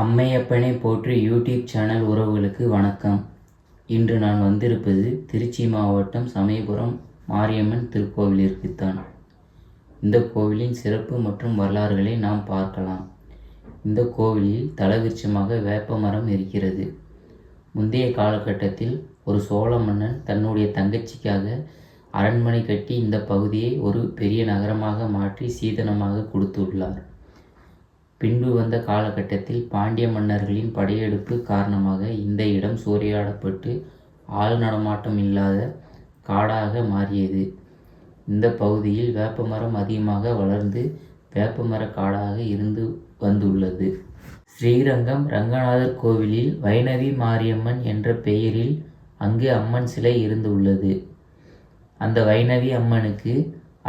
அம்மையப்பனை போற்றி YouTube channel உறவுகளுக்கு வணக்கம். இன்று நான் வந்திருப்பது திருச்சி மாவட்டம் சமயபுரம் மாரியம்மன் திருக்கோவிலிற்குத்தான் இந்த கோவிலின் சிறப்பு மற்றும் வரலாறுகளை நாம் பார்க்கலாம். இந்த கோவிலில் தலவிருச்சமாக வேப்ப மரம் இருக்கிறது. முந்தைய காலகட்டத்தில் ஒரு சோழ மன்னன் தன்னுடைய தங்கச்சிக்காக அரண்மனை கட்டி இந்த பகுதியை ஒரு பெரிய நகரமாக மாற்றி சீதனமாக கொடுத்துள்ளார். பின்பு வந்த காலகட்டத்தில் பாண்டிய மன்னர்களின் படையெடுப்பு காரணமாக இந்த இடம் சூறையாடப்பட்டு ஆள் நடமாட்டம் இல்லாத காடாக மாறியது. இந்த பகுதியில் வேப்பமரம் அதிகமாக வளர்ந்து வேப்பமர காடாக இருந்து வந்துள்ளது. ஸ்ரீரங்கம் ரங்கநாதர் கோவிலில் வைணவி மாரியம்மன் என்ற பெயரில் அங்கு அம்மன் சிலை இருந்து உள்ளது அந்த வைணவி அம்மனுக்கு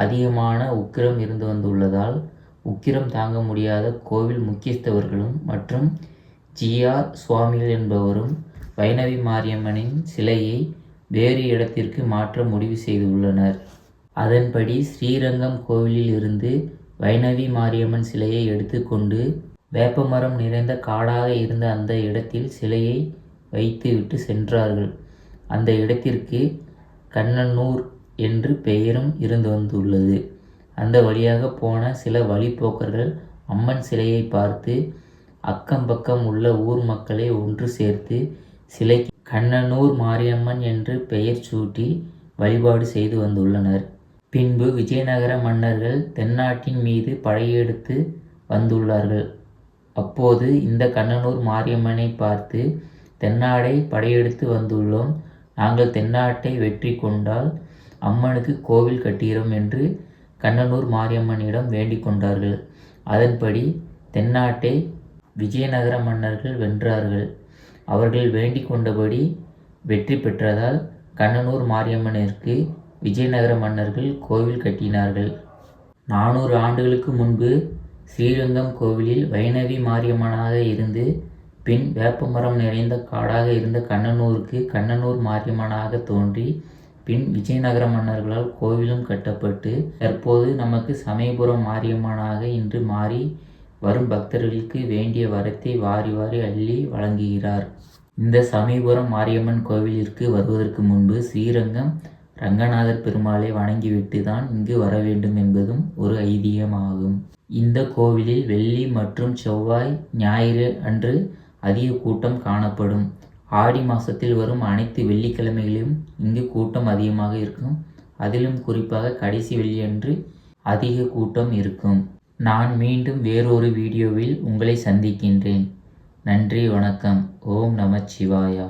அதிகமான உக்கிரம் இருந்து வந்துள்ளதால் உக்கிரம் தாங்க முடியாத கோவில் முக்கியஸ்தவர்களும் மற்றும் ஜியா சுவாமிகள் என்பவரும் வைணவி மாரியம்மனின் சிலையை வேறு இடத்திற்கு மாற்ற முடிவு செய்துள்ளனர். அதன்படி ஸ்ரீரங்கம் கோவிலில் இருந்து வைணவி மாரியம்மன் சிலையை எடுத்துக்கொண்டு வேப்பமரம் நிறைந்த காடாக இருந்த அந்த இடத்தில் சிலையை வைத்துவிட்டு சென்றார்கள். அந்த இடத்திற்கு கண்ணனூர் என்று பெயரும் இருந்து வந்துள்ளது. அந்த வழியாக போன சில வழிப்போக்கர்கள் அம்மன் சிலையை பார்த்து அக்கம் பக்கம் உள்ள ஊர் மக்களை ஒன்று சேர்த்து சிலைக்கு கண்ணனூர் மாரியம்மன் என்று பெயர் சூட்டி வழிபாடு செய்து வந்துள்ளனர். பின்பு விஜயநகர மன்னர்கள் தென்னாட்டின் மீது படையெடுத்து வந்துள்ளார்கள். அப்போது இந்த கண்ணனூர் மாரியம்மனை பார்த்து தென்னாடை படையெடுத்து வந்துள்ளோம். நாங்கள் தென்னாட்டை வெற்றி கொண்டால் அம்மனுக்கு கோவில் கட்டுகிறோம் என்று கண்ணனூர் மாரியம்மனிடம் வேண்டிக் கொண்டார்கள். அதன்படி தென்னாட்டை விஜயநகர மன்னர்கள் வென்றார்கள். அவர்கள் வேண்டிக் கொண்டபடி வெற்றி பெற்றதால் கண்ணனூர் மாரியம்மனிற்கு விஜயநகர மன்னர்கள் கோவில் கட்டினார்கள். நானூறு ஆண்டுகளுக்கு முன்பு ஸ்ரீரங்கம் கோவிலில் வைணவி மாரியம்மனாக இருந்து பின் வேப்பமரம் நிறைந்த காடாக இருந்த கண்ணனூருக்கு கண்ணனூர் மாரியம்மனாக தோன்றி பின் விஜயநகர மன்னர்களால் கோவிலும் கட்டப்பட்டு தற்போது நமக்கு சமயபுரம் மாரியம்மனாக இன்று மாறி வரும் பக்தர்களுக்கு வேண்டிய வரத்தை வாரி வாரி அள்ளி வழங்குகிறார். இந்த சமயபுரம் மாரியம்மன் கோவிலிற்கு வருவதற்கு முன்பு ஸ்ரீரங்கம் ரங்கநாதர் பெருமாளை வணங்கிவிட்டு தான் இங்கு வர வேண்டும் என்பதும் ஒரு ஐதீகமாகும். இந்த கோவிலில் வெள்ளி மற்றும் செவ்வாய் ஞாயிறு அன்று அதிக கூட்டம் காணப்படும். ஆடி மாதத்தில் வரும் அனைத்து வெள்ளிக்கிழமைகளிலும் இங்கு கூட்டம் அதிகமாக இருக்கும். அதிலும் குறிப்பாக கடைசி வெள்ளியன்று அதிக கூட்டம் இருக்கும். நான் மீண்டும் வேறொரு வீடியோவில் உங்களை சந்திக்கின்றேன். நன்றி வணக்கம். ஓம் நமச்சிவாயா